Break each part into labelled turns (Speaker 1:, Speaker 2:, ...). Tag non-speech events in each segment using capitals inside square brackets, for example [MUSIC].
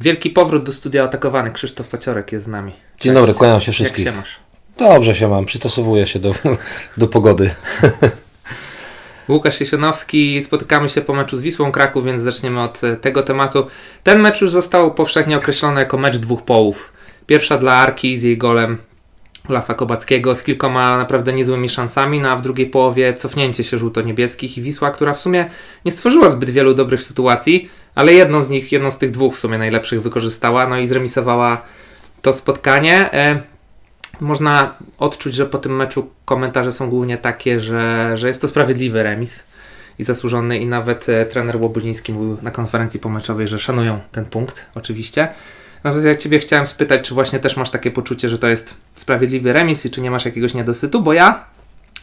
Speaker 1: Wielki powrót do studia atakowany. Krzysztof Paciorek jest z nami.
Speaker 2: Dzień dobry, kłaniam się wszystkich.
Speaker 1: Jak się masz?
Speaker 2: Dobrze się mam, przystosowuję się do, do pogody. [LAUGHS]
Speaker 1: Łukasz Jesionowski, spotykamy się po meczu z Wisłą Kraków, więc zaczniemy od e, tego tematu. Ten mecz już został powszechnie określony jako mecz dwóch połów. Pierwsza dla Arki z jej golem Lafa Kobackiego z kilkoma naprawdę niezłymi szansami, no a w drugiej połowie cofnięcie się żółto-niebieskich i Wisła, która w sumie nie stworzyła zbyt wielu dobrych sytuacji, ale jedną z nich, jedną z tych dwóch w sumie najlepszych wykorzystała, no i zremisowała to spotkanie. E, można odczuć, że po tym meczu komentarze są głównie takie, że, że jest to sprawiedliwy remis i zasłużony i nawet e, trener Łobuliński mówił na konferencji pomeczowej, że szanują ten punkt oczywiście. Natomiast ja Ciebie chciałem spytać, czy właśnie też masz takie poczucie, że to jest sprawiedliwy remis i czy nie masz jakiegoś niedosytu, bo ja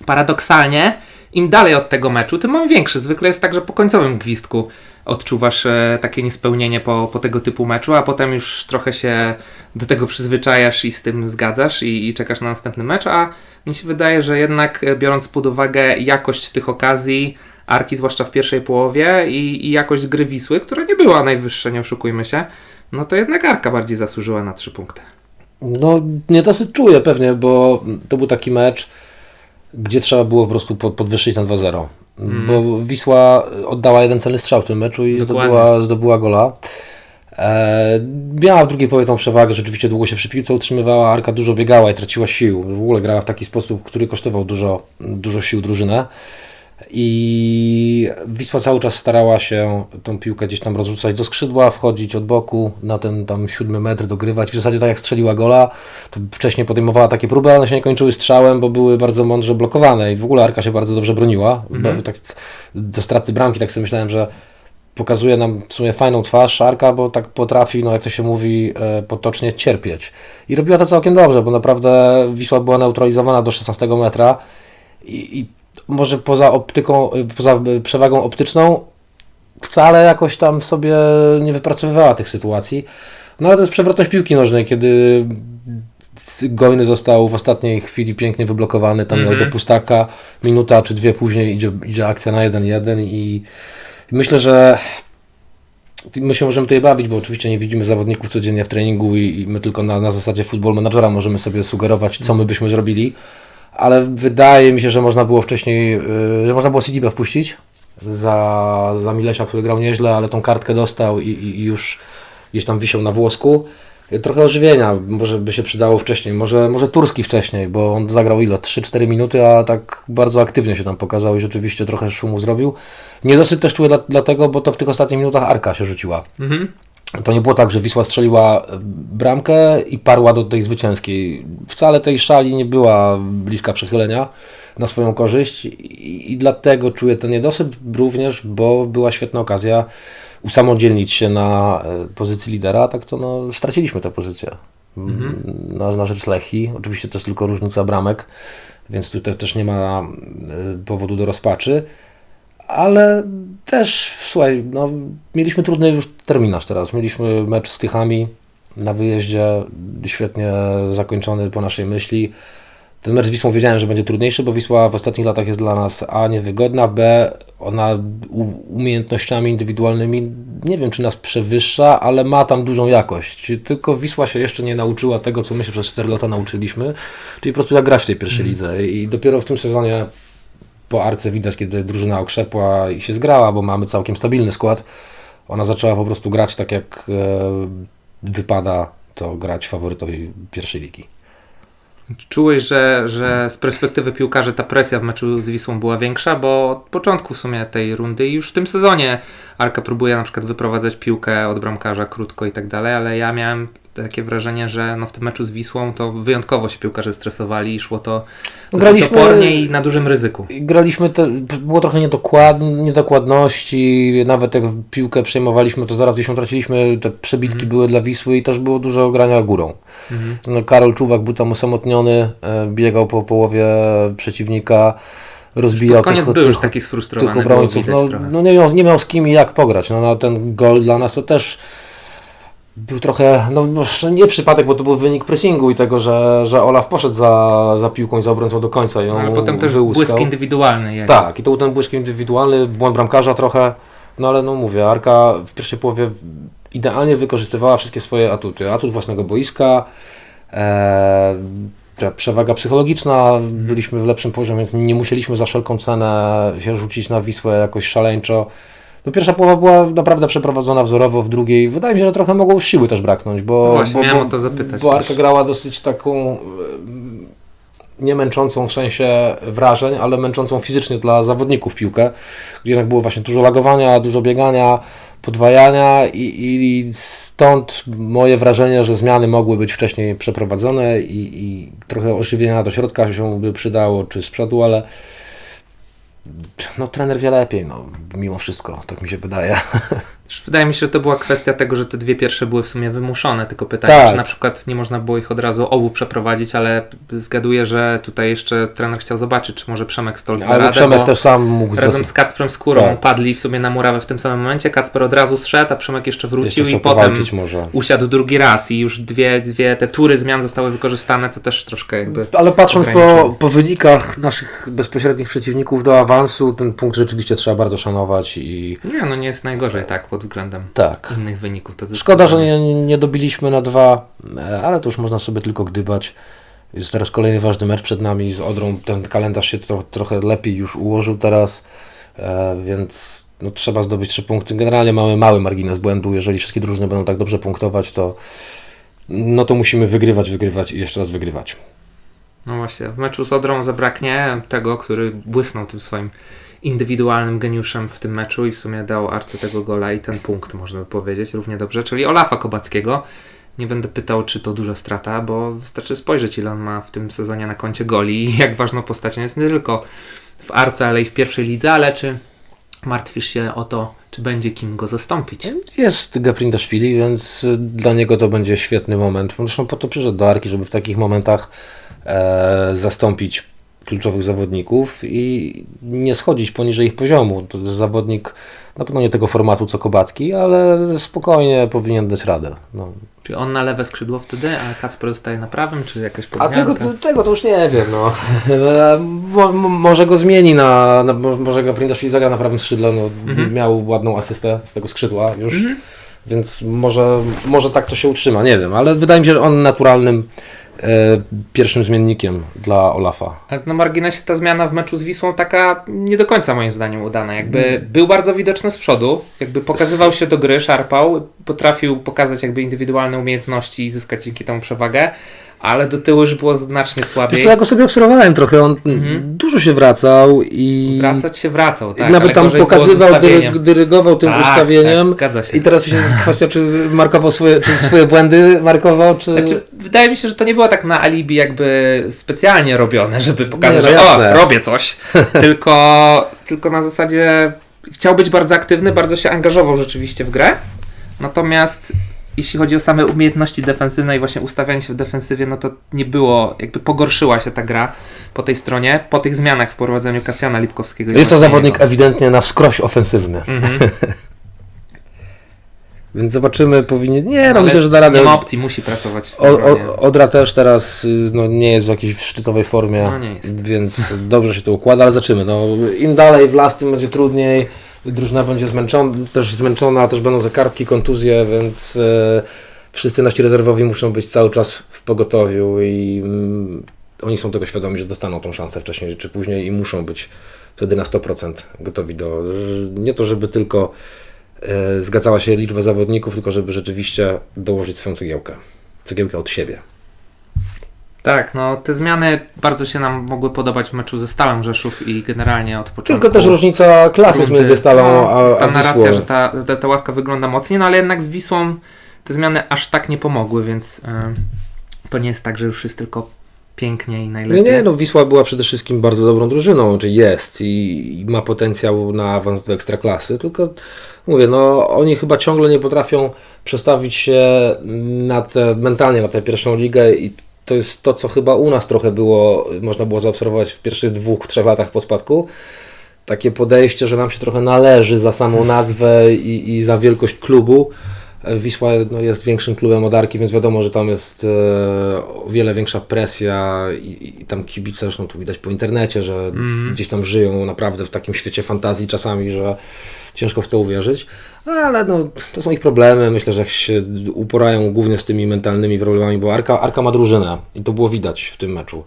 Speaker 1: paradoksalnie im dalej od tego meczu, tym mam większy. Zwykle jest tak, że po końcowym gwizdku odczuwasz e, takie niespełnienie po, po tego typu meczu, a potem już trochę się do tego przyzwyczajasz i z tym zgadzasz i, i czekasz na następny mecz, a mi się wydaje, że jednak e, biorąc pod uwagę jakość tych okazji, Arki, zwłaszcza w pierwszej połowie i, i jakość gry Wisły, która nie była najwyższa, nie oszukujmy się, no to jednak Arka bardziej zasłużyła na trzy punkty.
Speaker 2: No, niedosyt czuję pewnie, bo to był taki mecz, gdzie trzeba było po prostu pod- podwyższyć na 2-0. Bo Wisła oddała jeden celny strzał w tym meczu i
Speaker 1: Dokładnie.
Speaker 2: zdobyła, zdobyła gola. E, miała w drugiej połowie tą przewagę, rzeczywiście długo się przy piłce utrzymywała, Arka dużo biegała i traciła sił. W ogóle grała w taki sposób, który kosztował dużo, dużo sił drużynę. I Wisła cały czas starała się tą piłkę gdzieś tam rozrzucać do skrzydła, wchodzić od boku na ten tam siódmy metr, dogrywać. W zasadzie tak jak strzeliła gola, to wcześniej podejmowała takie próby, ale one się nie kończyły strzałem, bo były bardzo mądrze blokowane i w ogóle Arka się bardzo dobrze broniła. Bo Tak do straty bramki, tak sobie myślałem, że pokazuje nam w sumie fajną twarz Arka, bo tak potrafi, no jak to się mówi, e, potocznie cierpieć. I robiła to całkiem dobrze, bo naprawdę Wisła była neutralizowana do 16 metra i, i może poza optyką, poza y, przewagą optyczną wcale jakoś tam sobie nie wypracowywała tych sytuacji. No ale to jest przewrotność piłki nożnej, kiedy Gojny został w ostatniej chwili pięknie wyblokowany, tam miał do pustaka, minuta czy dwie później idzie, idzie akcja na 1-1 i myślę, że my się możemy tutaj bawić, bo oczywiście nie widzimy zawodników codziennie w treningu i, i my tylko na, na zasadzie football managera możemy sobie sugerować, co my byśmy zrobili, ale wydaje mi się, że można było wcześniej, yy, że można było Sidibę wpuścić za, za Milesia, który grał nieźle, ale tą kartkę dostał i, i i już gdzieś tam wisiał na włosku. Trochę ożywienia, może by się przydało wcześniej, może, może Turski wcześniej, bo on zagrał ile? 3-4 minuty, a tak bardzo aktywnie się tam pokazał i rzeczywiście trochę szumu zrobił. Niedosyt też czuję dla, dlatego, bo to w tych ostatnich minutach Arka się rzuciła.
Speaker 1: Mhm.
Speaker 2: To nie było tak, że Wisła strzeliła e, bramkę i parła do tej zwycięskiej. Wcale tej szali nie była bliska przechylenia na swoją korzyść i, i dlatego czuję ten niedosyt również, bo była świetna okazja usamodzielnić się na e, pozycji lidera, a tak to no, straciliśmy tę pozycję na, na rzecz Lechi. Oczywiście to jest tylko różnica bramek, więc tutaj też nie ma e, powodu do rozpaczy. Ale też, słuchaj, no, mieliśmy trudny już terminarz teraz. Mieliśmy mecz z Tychami na wyjeździe, świetnie zakończony po naszej myśli. Ten mecz z Wisłą wiedziałem, że będzie trudniejszy, bo Wisła w ostatnich latach jest dla nas A niewygodna, B ona umiejętnościami indywidualnymi nie wiem czy nas przewyższa, ale ma tam dużą jakość. Tylko Wisła się jeszcze nie nauczyła tego, co my się przez 4 lata nauczyliśmy, czyli po prostu jak grać w tej pierwszej lidze. I dopiero w tym sezonie po Arce widać, kiedy drużyna okrzepła i się zgrała, bo mamy całkiem stabilny skład. Ona zaczęła po prostu grać tak, jak e, wypada to grać faworytowi pierwszej ligi.
Speaker 1: Czułeś, że, że z perspektywy piłkarzy ta presja w meczu z Wisłą była większa, bo od początku w sumie tej rundy i już w tym sezonie Arka próbuje na przykład wyprowadzać piłkę od bramkarza krótko i tak dalej, ale ja miałem takie wrażenie, że no w tym meczu z Wisłą to wyjątkowo się piłkarze stresowali i szło to
Speaker 2: No graliśmy-
Speaker 1: opornie i na dużym ryzyku.
Speaker 2: Graliśmy, te, było trochę niedokład, niedokładności, nawet jak piłkę przejmowaliśmy, to zaraz gdzieś ją traciliśmy, te przebitki były dla Wisły i też było dużo grania górą. No, Karol Czubak był tam osamotniony, e, biegał po połowie przeciwnika, rozbijał
Speaker 1: koniec
Speaker 2: tych,
Speaker 1: był już
Speaker 2: tych,
Speaker 1: taki sfrustrowany.
Speaker 2: tych obrońców. No, no nie, miał, nie miał z kim i jak pograć. No, na ten gol dla nas to też był trochę, no, no nie przypadek, bo to był wynik pressingu i tego, że, że Olaf poszedł za, za piłką i za obrońcą do końca i
Speaker 1: No, ale potem też
Speaker 2: wyłuskał.
Speaker 1: błysk indywidualny. Jak
Speaker 2: Tak, i to był ten błysk indywidualny, błąd bramkarza trochę, no ale no mówię, Arka w pierwszej połowie idealnie wykorzystywała wszystkie swoje atuty. Atut własnego boiska, e, przewaga psychologiczna, byliśmy w lepszym poziomie, więc nie musieliśmy za wszelką cenę się rzucić na Wisłę jakoś szaleńczo. No pierwsza połowa była naprawdę przeprowadzona wzorowo, w drugiej wydaje mi się, że trochę mogło siły też braknąć, bo,
Speaker 1: No właśnie,
Speaker 2: bo, bo,
Speaker 1: to zapytać
Speaker 2: bo
Speaker 1: też.
Speaker 2: Arka grała dosyć taką em, nie męczącą w sensie wrażeń, ale męczącą fizycznie dla zawodników piłkę, gdzie jednak było właśnie dużo lagowania, dużo biegania, podwajania i, i stąd moje wrażenie, że zmiany mogły być wcześniej przeprowadzone i, i trochę ożywienia do środka się by przydało, czy z przodu, ale no trener wie lepiej, no mimo wszystko, tak mi się wydaje. [LAUGHS]
Speaker 1: Wydaje mi się, że to była kwestia tego, że te dwie pierwsze były w sumie wymuszone. Tylko pytanie,
Speaker 2: Tak.
Speaker 1: czy na przykład nie można było ich od razu obu przeprowadzić, ale zgaduję, że tutaj jeszcze trener chciał zobaczyć, czy może Przemek Stolz
Speaker 2: Ale
Speaker 1: radę,
Speaker 2: Przemek też sam mógł
Speaker 1: razem z Kacprem Skórą
Speaker 2: Tak.
Speaker 1: padli w sumie na murawę w tym samym momencie. Kacper od razu zszedł, a Przemek jeszcze wrócił
Speaker 2: jeszcze
Speaker 1: i potem
Speaker 2: może.
Speaker 1: usiadł drugi raz i już dwie, dwie te tury zmian zostały wykorzystane, co też troszkę jakby...
Speaker 2: Ale patrząc po, po wynikach naszych bezpośrednich przeciwników do awansu, ten punkt rzeczywiście trzeba bardzo szanować i
Speaker 1: Nie, no nie jest najgorzej tak pod względem
Speaker 2: tak.
Speaker 1: innych wyników.
Speaker 2: Szkoda, że nie, nie dobiliśmy na dwa, e, ale to już można sobie tylko gdybać. Jest teraz kolejny ważny mecz przed nami z Odrą. Ten kalendarz się tro, trochę lepiej już ułożył teraz, e, więc no, trzeba zdobyć trzy punkty. Generalnie mamy mały margines błędu. Jeżeli wszystkie drużyny będą tak dobrze punktować, to no to musimy wygrywać, wygrywać i jeszcze raz wygrywać.
Speaker 1: No właśnie, w meczu z Odrą zabraknie tego, który błysnął tym swoim indywidualnym geniuszem w tym meczu i w sumie dał Arce tego gola i ten punkt, można by powiedzieć, równie dobrze, czyli Olafa Kobackiego. Nie będę pytał, czy to duża strata, bo wystarczy spojrzeć, ile on ma w tym sezonie na koncie goli i jak ważną postacią jest nie tylko w Arce, ale i w pierwszej lidze, ale czy martwisz się o to, czy będzie kim go zastąpić?
Speaker 2: Jest Gaprindaszwili, więc dla niego to będzie świetny moment. Zresztą po to przyszedł do Arki, żeby w takich momentach e, zastąpić kluczowych zawodników i nie schodzić poniżej ich poziomu. To jest zawodnik na pewno nie tego formatu co Kobacki, ale spokojnie powinien dać radę. No.
Speaker 1: Czy on na lewe skrzydło wtedy, a Kacper zostaje na prawym, czy jakaś
Speaker 2: A
Speaker 1: podmianka?
Speaker 2: tego, to, tego to już nie wiem. No. [LAUGHS] Mo, mo, może go zmieni na, na mo- może Gaprindaszwili zagra na prawym skrzydle. No,
Speaker 1: Mhm.
Speaker 2: Miał ładną asystę z tego skrzydła już.
Speaker 1: Mhm.
Speaker 2: Więc może, może tak to się utrzyma, nie wiem, ale wydaje mi się, że on naturalnym pierwszym zmiennikiem dla Olafa.
Speaker 1: Na marginesie ta zmiana w meczu z Wisłą taka nie do końca moim zdaniem udana. Jakby był bardzo widoczny z przodu, jakby pokazywał się do gry, szarpał, potrafił pokazać jakby indywidualne umiejętności i zyskać dzięki temu przewagę, ale do tyłu już było znacznie
Speaker 2: Wiesz
Speaker 1: słabiej.
Speaker 2: co, ja go sobie obserwowałem trochę, on
Speaker 1: Mhm.
Speaker 2: dużo się wracał i
Speaker 1: Wracać się wracał, tak.
Speaker 2: nawet
Speaker 1: ale
Speaker 2: tam pokazywał, dyrygował tym
Speaker 1: Tak,
Speaker 2: ustawieniem.
Speaker 1: Tak, zgadza się.
Speaker 2: I teraz się kwestia, czy markował swoje, czy swoje błędy, markował, czy...
Speaker 1: Znaczy, wydaje mi się, że to nie było tak na alibi jakby specjalnie robione, żeby pokazać,
Speaker 2: Nie, no
Speaker 1: że
Speaker 2: jasne.
Speaker 1: o, robię coś. [LAUGHS] tylko, tylko na zasadzie chciał być bardzo aktywny, bardzo się angażował rzeczywiście w grę. Natomiast jeśli chodzi o same umiejętności defensywne i właśnie ustawianie się w defensywie, no to nie było, jakby pogorszyła się ta gra po tej stronie, po tych zmianach w prowadzeniu Kasjana Lipkowskiego.
Speaker 2: Jest to zawodnik ewidentnie na wskroś ofensywny,
Speaker 1: Mhm. [LAUGHS]
Speaker 2: więc zobaczymy, powinien... Nie, no
Speaker 1: Ale
Speaker 2: myślę, że da radę.
Speaker 1: Nie ma opcji, musi pracować.
Speaker 2: O, o, Odra też teraz y, no, nie jest w jakiejś szczytowej formie,
Speaker 1: No
Speaker 2: więc dobrze się to układa, ale zobaczymy. No, Im dalej w las, tym będzie trudniej. Drużyna będzie zmęczona, też zmęczona, też będą te kartki, kontuzje, więc e, wszyscy nasi rezerwowi muszą być cały czas w pogotowiu i mm, oni są tego świadomi, że dostaną tą szansę wcześniej czy później i muszą być wtedy na 100% gotowi do... Nie to, żeby tylko e, zgadzała się liczba zawodników, tylko żeby rzeczywiście dołożyć swoją cegiełkę. Cegiełkę od siebie.
Speaker 1: Tak, no te zmiany bardzo się nam mogły podobać w meczu ze Stalą Rzeszów i generalnie od początku.
Speaker 2: Tylko też różnica klasy
Speaker 1: rundy.
Speaker 2: między Stalą
Speaker 1: no,
Speaker 2: a, a Wisłą.
Speaker 1: narracja, że ta, ta, ta ławka wygląda mocniej, no ale jednak z Wisłą te zmiany aż tak nie pomogły, więc e, to nie jest tak, że już jest tylko pięknie i
Speaker 2: Nie,
Speaker 1: najlepiej.
Speaker 2: nie, no Wisła była przede wszystkim bardzo dobrą drużyną, czy jest i, i ma potencjał na awans do ekstraklasy, tylko mówię, no oni chyba ciągle nie potrafią przestawić się na te, mentalnie na tę pierwszą ligę i to jest to, co chyba u nas trochę było, można było zaobserwować w pierwszych dwóch, trzech latach po spadku. Takie podejście, że nam się trochę należy za samą nazwę i, i za wielkość klubu. Wisła no, jest większym klubem od Arki, więc wiadomo, że tam jest e, o wiele większa presja i, i tam kibice, zresztą tu widać po internecie, że
Speaker 1: Mhm.
Speaker 2: gdzieś tam żyją naprawdę w takim świecie fantazji czasami, że ciężko w to uwierzyć, ale no, to są ich problemy, myślę, że jak się uporają głównie z tymi mentalnymi problemami, bo Arka, Arka ma drużynę i to było widać w tym meczu.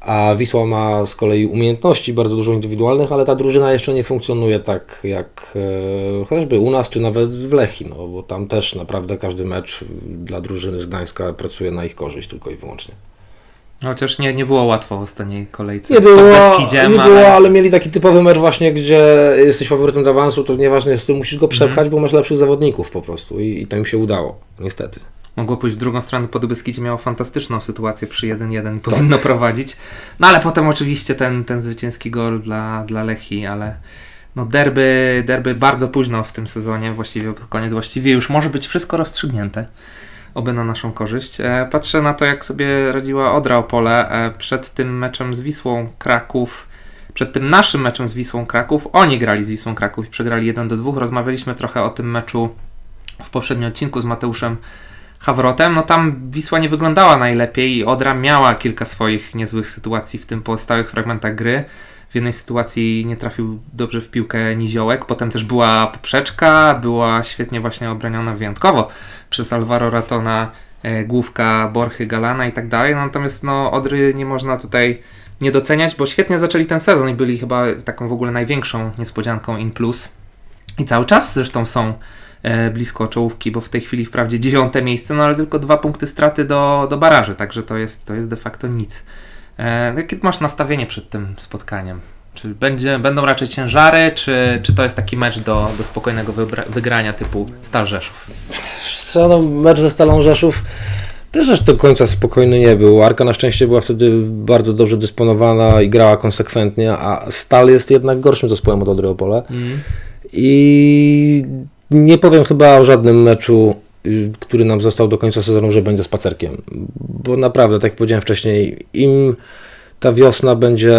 Speaker 2: A Wisła ma z kolei umiejętności bardzo dużo indywidualnych, ale ta drużyna jeszcze nie funkcjonuje tak jak e, chociażby u nas, czy nawet w Lechi, no, bo tam też naprawdę każdy mecz dla drużyny z Gdańska pracuje na ich korzyść tylko i wyłącznie.
Speaker 1: Chociaż nie, nie było łatwo w ostatniej kolejce
Speaker 2: Nie było,
Speaker 1: Podbeskidziem,
Speaker 2: nie było, ale mieli taki typowy mecz właśnie, gdzie jesteś faworytem do awansu, to nieważne jest, ty musisz go przepchać,
Speaker 1: Mhm.
Speaker 2: bo masz lepszych zawodników po prostu i, i to im się udało, niestety.
Speaker 1: Mogło pójść w drugą stronę. Podbeskidzie miało fantastyczną sytuację przy 1-1
Speaker 2: Tak.
Speaker 1: i powinno prowadzić. No ale potem oczywiście ten, ten zwycięski gol dla, dla Lechi, ale no derby, derby bardzo późno w tym sezonie, właściwie pod koniec, właściwie już może być wszystko rozstrzygnięte. Oby na naszą korzyść. E, patrzę na to, jak sobie radziła Odra Opole e, przed tym meczem z Wisłą Kraków. Przed tym naszym meczem z Wisłą Kraków, oni grali z Wisłą Kraków i przegrali 1 do 2. Rozmawialiśmy trochę o tym meczu w poprzednim odcinku z Mateuszem Hawrotem, no tam Wisła nie wyglądała najlepiej i Odra miała kilka swoich niezłych sytuacji w tym pozostałych fragmentach gry. W jednej sytuacji nie trafił dobrze w piłkę Niziołek, potem też była poprzeczka, była świetnie właśnie obroniona wyjątkowo przez Alvaro Ratona, e, główka Borchy, Galana i tak dalej. Natomiast no Odry nie można tutaj nie doceniać, bo świetnie zaczęli ten sezon i byli chyba taką w ogóle największą niespodzianką in plus. I cały czas zresztą są blisko czołówki, bo w tej chwili wprawdzie dziewiąte miejsce, no ale tylko dwa punkty straty do, do baraży, także to jest, to jest de facto nic. E, jakie masz nastawienie przed tym spotkaniem? Czy będzie, będą raczej ciężary, czy, czy to jest taki mecz do, do spokojnego wygrania typu Stal Rzeszów?
Speaker 2: Co, no, mecz ze Stalą Rzeszów też aż do końca spokojny nie był. Arka na szczęście była wtedy bardzo dobrze dysponowana i grała konsekwentnie, a Stal jest jednak gorszym zespołem od Odry Opole. I nie powiem chyba o żadnym meczu, y, który nam został do końca sezonu, że będzie spacerkiem. Bo naprawdę, tak jak powiedziałem wcześniej, im ta wiosna będzie,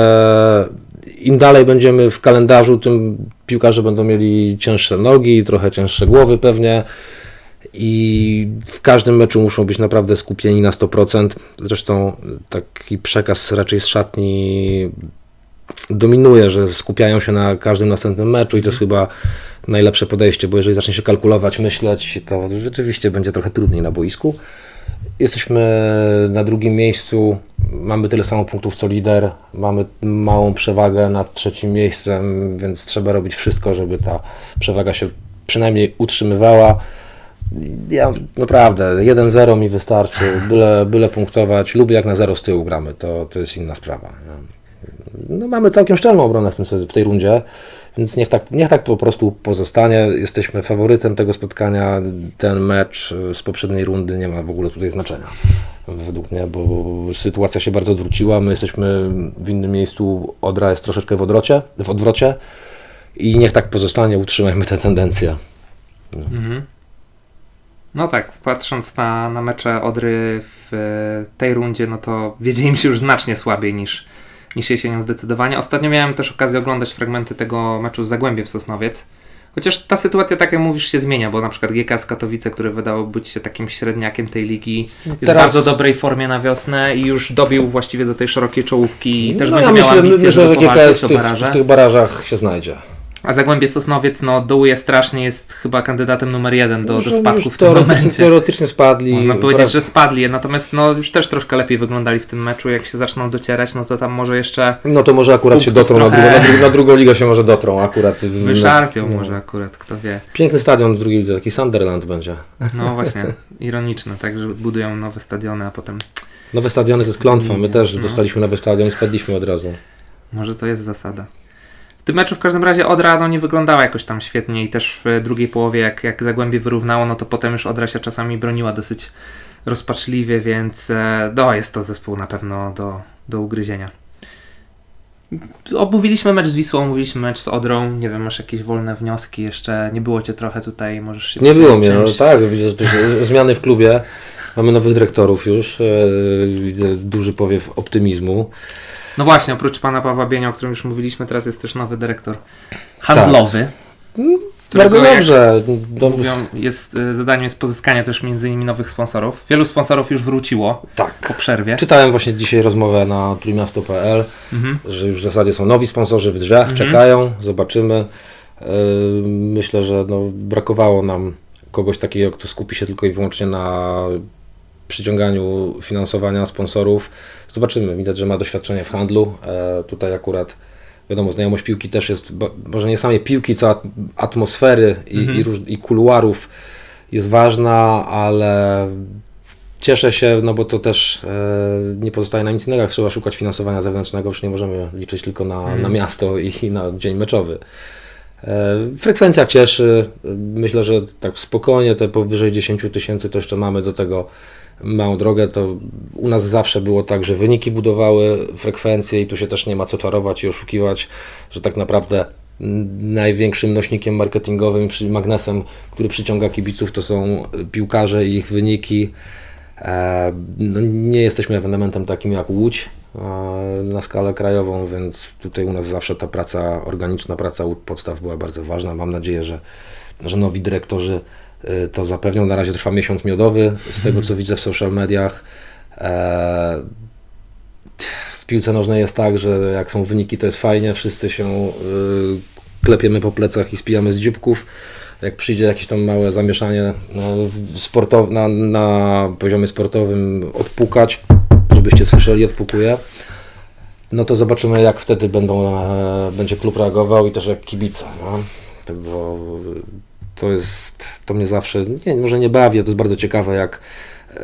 Speaker 2: im dalej będziemy w kalendarzu, tym piłkarze będą mieli cięższe nogi, trochę cięższe głowy pewnie. I w każdym meczu muszą być naprawdę skupieni na 100%. Zresztą taki przekaz raczej z szatni dominuje, że skupiają się na każdym następnym meczu i to jest chyba najlepsze podejście, bo jeżeli zacznie się kalkulować, myśleć, to rzeczywiście będzie trochę trudniej na boisku. Jesteśmy na drugim miejscu, mamy tyle samo punktów co lider, mamy małą przewagę nad trzecim miejscem, więc trzeba robić wszystko, żeby ta przewaga się przynajmniej utrzymywała. Ja naprawdę, 1-0 mi wystarczy, byle, byle punktować. Lubię jak na 0 z tyłu gramy, to, to jest inna sprawa. nie? No, mamy całkiem szczelną obronę w, tym, w tej rundzie, więc niech tak, niech tak po prostu pozostanie. Jesteśmy faworytem tego spotkania. Ten mecz y, z poprzedniej rundy nie ma w ogóle tutaj znaczenia, według mnie, bo sytuacja się bardzo odwróciła. My jesteśmy w innym miejscu, Odra jest troszeczkę w odwrocie, w odwrocie i niech tak pozostanie, utrzymajmy tę tendencję.
Speaker 1: Mhm. No tak, patrząc na, na mecze Odry w e, tej rundzie, no to wiedzie im się już znacznie słabiej niż, niż jesienią zdecydowanie. Ostatnio miałem też okazję oglądać fragmenty tego meczu z Zagłębiem Sosnowiec. Chociaż ta sytuacja, tak jak mówisz, się zmienia, bo na przykład GKS Katowice, które wydało być się takim średniakiem tej ligi, jest w
Speaker 2: Teraz-
Speaker 1: bardzo dobrej formie na wiosnę i już dobił właściwie do tej szerokiej czołówki i też
Speaker 2: no,
Speaker 1: będzie
Speaker 2: ja
Speaker 1: miał
Speaker 2: myślę,
Speaker 1: ambicje,
Speaker 2: myślę, że GKS w tych, w tych barażach się znajdzie.
Speaker 1: A Zagłębie Sosnowiec, no dołuje strasznie, jest chyba kandydatem numer jeden do, do spadku w tym momencie.
Speaker 2: teoretycznie spadli.
Speaker 1: Można powiedzieć, że spadli, natomiast no już też troszkę lepiej wyglądali w tym meczu. Jak się zaczną docierać, no to tam może jeszcze
Speaker 2: No to może akurat się dotrą, na,
Speaker 1: trochę-
Speaker 2: drugą, na, drugą, na drugą ligę się może dotrą akurat. [LAUGHS]
Speaker 1: wyszarpią,
Speaker 2: No.
Speaker 1: może akurat, kto wie.
Speaker 2: Piękny stadion w drugiej lidze, taki Sunderland będzie. [LAUGHS]
Speaker 1: No właśnie, ironiczne, tak, że budują nowe stadiony, a potem
Speaker 2: Nowe stadiony ze sklątwą, my też
Speaker 1: no.
Speaker 2: dostaliśmy nowy stadion i spadliśmy od razu.
Speaker 1: może to jest zasada. W tym meczu w każdym razie Odra no, nie wyglądała jakoś tam świetnie i też w drugiej połowie, jak, jak Zagłębie wyrównało, no to potem już Odra się czasami broniła dosyć rozpaczliwie, więc e, no, jest to zespół na pewno do, do ugryzienia. Omówiliśmy mecz z Wisłą, omówiliśmy mecz z Odrą. Nie wiem, masz jakieś wolne wnioski jeszcze? Nie było cię trochę tutaj, możesz się
Speaker 2: Nie było mnie, no tak, widzę zmiany w klubie. Mamy nowych dyrektorów już, e, widzę duży powiew optymizmu.
Speaker 1: No właśnie, oprócz pana Pawła Bienia, o którym już mówiliśmy, teraz jest też nowy dyrektor handlowy. którego
Speaker 2: Bardzo dobrze. Do,
Speaker 1: Mówią, jest, y, zadaniem jest pozyskanie też między innymi nowych sponsorów. Wielu sponsorów już wróciło po
Speaker 2: tak.
Speaker 1: przerwie.
Speaker 2: Czytałem właśnie dzisiaj rozmowę na trójmiasto.pl,
Speaker 1: Mhm.
Speaker 2: że już w zasadzie są nowi sponsorzy w drzwiach, czekają, zobaczymy. Yy, Myślę, że no, brakowało nam kogoś takiego, kto skupi się tylko i wyłącznie na przyciąganiu finansowania sponsorów. Zobaczymy. Widać, że ma doświadczenie w handlu. E, Tutaj akurat wiadomo, znajomość piłki też jest, może nie samej piłki, co at- atmosfery i, i, róż, i kuluarów jest ważna, ale cieszę się, no bo to też e, nie pozostaje nam nic innego, jak trzeba szukać finansowania zewnętrznego, już nie możemy liczyć tylko na, na miasto i, i na dzień meczowy. E, Frekwencja cieszy. Myślę, że tak spokojnie te powyżej 10 tysięcy to jeszcze mamy do tego małą drogę. To u nas zawsze było tak, że wyniki budowały frekwencję i tu się też nie ma co czarować i oszukiwać, że tak naprawdę największym nośnikiem marketingowym, czyli magnesem, który przyciąga kibiców, to są piłkarze i ich wyniki. E, No, nie jesteśmy ewenementem takim jak Łódź e, na skalę krajową, więc tutaj u nas zawsze ta praca organiczna, praca u podstaw była bardzo ważna. Mam nadzieję, że, że nowi dyrektorzy to zapewnią. Na razie trwa miesiąc miodowy, z tego co widzę w social mediach. E, W piłce nożnej jest tak, że jak są wyniki, to jest fajnie, wszyscy się y, klepiemy po plecach i spijamy z dzióbków. Jak przyjdzie jakieś tam małe zamieszanie no, na, na poziomie sportowym odpukać, żebyście słyszeli, odpukuję, no to zobaczymy jak wtedy będą, e, będzie klub reagował i też jak kibice. No? Bo to jest, to mnie zawsze, nie, może nie bawi, to jest bardzo ciekawe jak e,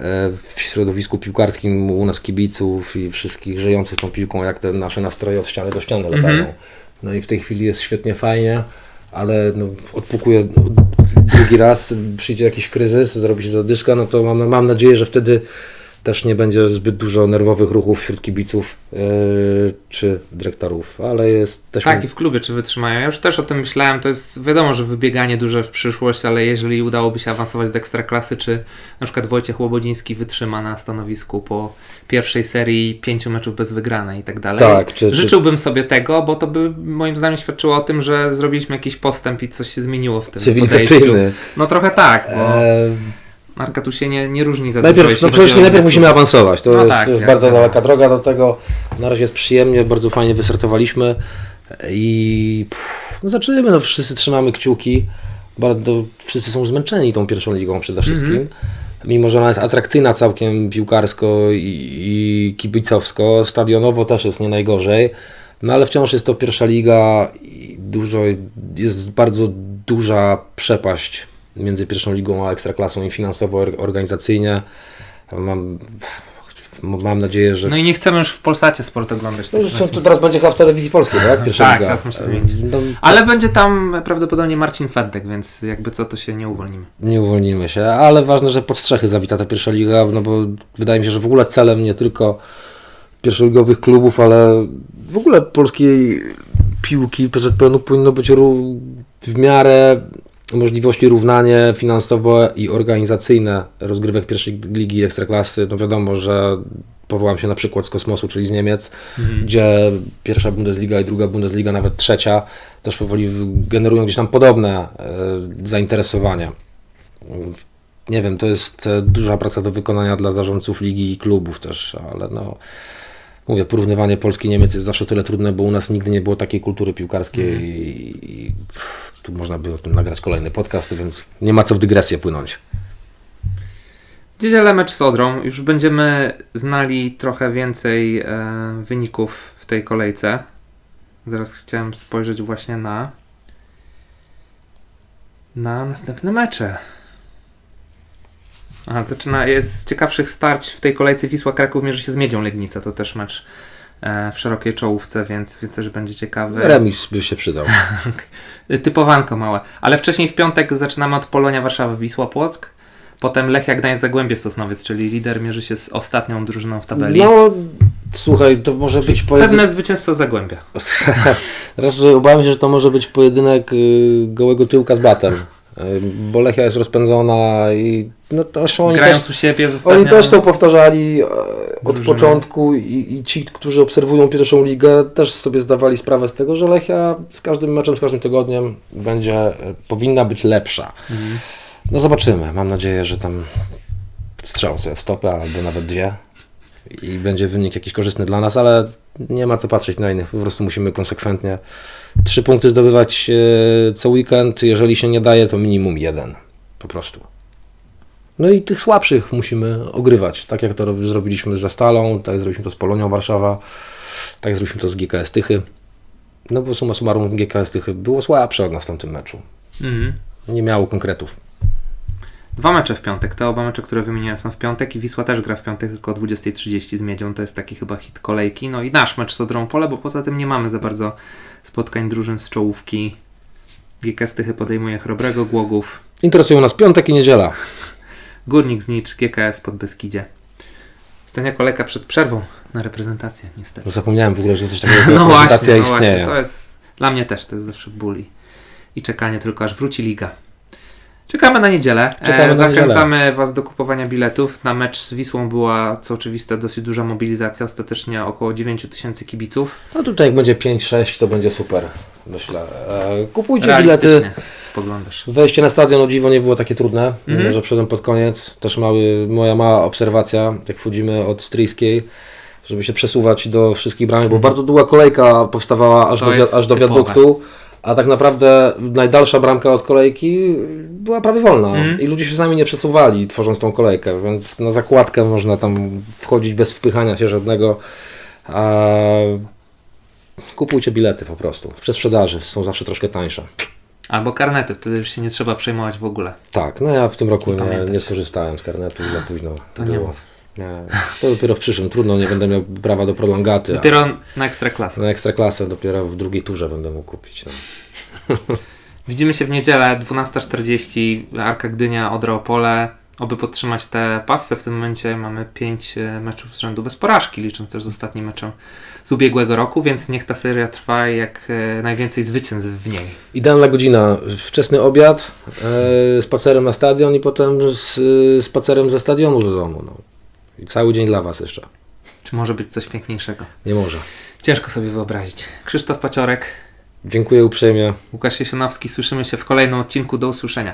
Speaker 2: w środowisku piłkarskim u nas kibiców i wszystkich żyjących tą piłką, jak te nasze nastroje od ściany do ściany latają. No i w tej chwili jest świetnie fajnie, ale no, odpukuje drugi raz, przyjdzie jakiś kryzys, zrobi się zadyszka, no to mam, mam nadzieję, że wtedy też nie będzie zbyt dużo nerwowych ruchów wśród kibiców yy, czy dyrektorów, ale jesteśmy...
Speaker 1: Tak, i w klubie czy wytrzymają. Ja już też o tym myślałem. To jest wiadomo, że wybieganie duże w przyszłość, ale jeżeli udałoby się awansować do ekstraklasy, czy na przykład Wojciech Łobodziński wytrzyma na stanowisku po pierwszej serii pięciu meczów bez wygranej i tak dalej.
Speaker 2: Tak, czy- czy-
Speaker 1: Życzyłbym sobie tego, bo to by moim zdaniem świadczyło o tym, że zrobiliśmy jakiś postęp i coś się zmieniło w tym podejściu.
Speaker 2: Cywilizacyjny.
Speaker 1: No trochę tak, bo
Speaker 2: E,
Speaker 1: Marka tu się nie, nie różni za dużo.
Speaker 2: Najpierw,
Speaker 1: jeśli
Speaker 2: no przecież najpierw musimy awansować. To
Speaker 1: No
Speaker 2: jest,
Speaker 1: tak,
Speaker 2: to jest
Speaker 1: jak
Speaker 2: bardzo
Speaker 1: wiadomo.
Speaker 2: daleka droga do tego. Na razie jest przyjemnie, bardzo fajnie wystartowaliśmy i pff, no zaczynamy, no wszyscy trzymamy kciuki. Bardzo, wszyscy są zmęczeni tą pierwszą ligą przede wszystkim. Mimo, że ona jest atrakcyjna całkiem piłkarsko i, i kibicowsko, stadionowo też jest nie najgorzej. No ale wciąż jest to pierwsza liga i dużo, jest bardzo duża przepaść między pierwszą ligą a ekstraklasą i finansowo, or- organizacyjnie. Mam, mam nadzieję, że.
Speaker 1: No i nie chcemy już w Polsacie sport oglądać.
Speaker 2: No,
Speaker 1: tak
Speaker 2: zresztą
Speaker 1: bez
Speaker 2: to teraz będzie chyba w telewizji polskiej, tak? Pierwsza
Speaker 1: Tak,
Speaker 2: liga.
Speaker 1: teraz musi zmienić.
Speaker 2: No,
Speaker 1: Ale będzie tam prawdopodobnie Marcin Feddek, więc jakby co, to się nie uwolnimy.
Speaker 2: Nie uwolnimy się, ale ważne, że pod strzechy zawita ta pierwsza liga, no bo wydaje mi się, że w ogóle celem nie tylko pierwszoligowych klubów, ale w ogóle polskiej piłki PZPN-u powinno być w miarę możliwości równanie finansowe i organizacyjne rozgrywek pierwszej ligi ekstraklasy. No wiadomo, że powołam się na przykład z kosmosu, czyli z Niemiec, gdzie pierwsza Bundesliga i druga Bundesliga, nawet trzecia, też powoli generują gdzieś tam podobne e, zainteresowania. Nie wiem, to jest e, duża praca do wykonania dla zarządców ligi i klubów też, ale no mówię, porównywanie Polski i Niemiec jest zawsze tyle trudne, bo u nas nigdy nie było takiej kultury piłkarskiej i, i pff, tu można by o tym nagrać kolejny podcast, więc nie ma co w dygresję płynąć.
Speaker 1: Niedzielę mecz z Odrą. Już będziemy znali trochę więcej e, wyników w tej kolejce. Zaraz chciałem spojrzeć właśnie na na następne mecze. Aha, zaczyna, jest z ciekawszych starć w tej kolejce Wisła Kraków mierzy się z Miedzią Legnica. To też mecz w szerokiej czołówce, więc widzę, że będzie ciekawy.
Speaker 2: Remis by się przydał. [LAUGHS]
Speaker 1: Typowanko małe. Ale wcześniej w piątek zaczynamy od Polonia Warszawa Wisła Płock. Potem Lechia Gdańsk Zagłębie Sosnowiec, czyli lider mierzy się z ostatnią drużyną w tabeli.
Speaker 2: No, słuchaj, to może być pojedynek.
Speaker 1: Pewne zwycięstwo Zagłębia. [LAUGHS]
Speaker 2: Raczej obawiam się, że to może być pojedynek y, gołego tyłka z batem. Y, Bo Lechia jest rozpędzona i no to oni
Speaker 1: Grając
Speaker 2: też,
Speaker 1: u siebie
Speaker 2: oni też to powtarzali e, od
Speaker 1: Drużyny.
Speaker 2: początku i, i ci, którzy obserwują pierwszą ligę też sobie zdawali sprawę z tego, że Lechia z każdym meczem, z każdym tygodniem będzie, e, powinna być lepsza.
Speaker 1: Mhm.
Speaker 2: No zobaczymy. Mam nadzieję, że tam strzał sobie w stopę albo nawet dwie i będzie wynik jakiś korzystny dla nas, ale nie ma co patrzeć na innych. Po prostu musimy konsekwentnie trzy punkty zdobywać e, co weekend. Jeżeli się nie daje, to minimum jeden. Po prostu. No i tych słabszych musimy ogrywać. Tak jak to rob- zrobiliśmy ze Stalą, tak zrobiliśmy to z Polonią Warszawa, tak zrobiliśmy to z GKS Tychy. No bo summa summarum GKS Tychy było słabsze od nas w tamtym meczu.
Speaker 1: Mhm.
Speaker 2: Nie miało konkretów.
Speaker 1: Dwa mecze w piątek. Te oba mecze, które wymieniłem są w piątek i Wisła też gra w piątek tylko o 20.30 z Miedzią. To jest taki chyba hit kolejki. No i nasz mecz z Odrą Pole, bo poza tym nie mamy za bardzo spotkań drużyn z czołówki. GKS Tychy podejmuje Chrobrego Głogów.
Speaker 2: Interesują nas piątek i niedziela.
Speaker 1: Górnik Znicz, GKS pod Beskidzie. Ostatnia kolejka przed przerwą na reprezentację, niestety.
Speaker 2: Zapomniałem w ogóle, że coś takiego [LAUGHS]
Speaker 1: No właśnie, no
Speaker 2: istnieje.
Speaker 1: właśnie, to jest dla mnie też to jest zawsze ból i- i czekanie tylko aż wróci liga. Czekamy na niedzielę.
Speaker 2: Czekamy
Speaker 1: e,
Speaker 2: na
Speaker 1: zachęcamy Was do kupowania biletów. Na mecz z Wisłą była, co oczywiste, dosyć duża mobilizacja. Ostatecznie około 9 tysięcy kibiców.
Speaker 2: No tutaj jak będzie 5-6, to będzie super, myślę. E, kupujcie bilety.
Speaker 1: Spoglądasz.
Speaker 2: Wejście na stadion o dziwo nie było takie trudne, mimo
Speaker 1: Mhm.
Speaker 2: że wszedłem pod koniec. Też mały, moja mała obserwacja, jak wchodzimy od Stryjskiej, żeby się przesuwać do wszystkich bramek, bo bardzo długa kolejka powstawała aż
Speaker 1: To
Speaker 2: do, aż do
Speaker 1: typowe.
Speaker 2: A tak naprawdę najdalsza bramka od kolejki była prawie wolna
Speaker 1: Mhm.
Speaker 2: i ludzie się z nami nie przesuwali, tworząc tą kolejkę, więc na zakładkę można tam wchodzić bez wpychania się żadnego. Kupujcie bilety po prostu. W przedsprzedaży są zawsze troszkę tańsze.
Speaker 1: Albo karnety, wtedy już się nie trzeba przejmować w ogóle.
Speaker 2: Tak, no ja w tym roku nie, nie skorzystałem z karnetu, za późno
Speaker 1: To nie mów.
Speaker 2: Nie, to dopiero w przyszłym, trudno, nie będę miał prawa do prolongaty.
Speaker 1: Dopiero na ekstraklasę.
Speaker 2: Na ekstraklasę dopiero w drugiej turze będę mógł kupić. No. [LAUGHS]
Speaker 1: Widzimy się w niedzielę 12.40 Arka Gdynia, Odra Opole. Oby podtrzymać te pasy. W tym momencie mamy 5 meczów z rzędu bez porażki, licząc też z ostatnim meczem z ubiegłego roku, więc niech ta seria trwa jak e, najwięcej zwycięstw w niej.
Speaker 2: Idealna godzina, wczesny obiad, e, spacerem na stadion i potem z, e, spacerem ze stadionu do domu. No. I cały dzień dla Was jeszcze.
Speaker 1: Czy może być coś piękniejszego?
Speaker 2: Nie może.
Speaker 1: Ciężko sobie wyobrazić. Krzysztof Paciorek,
Speaker 2: Dziękuję uprzejmie.
Speaker 1: Łukasz Jesionowski. Słyszymy się w kolejnym odcinku. Do usłyszenia.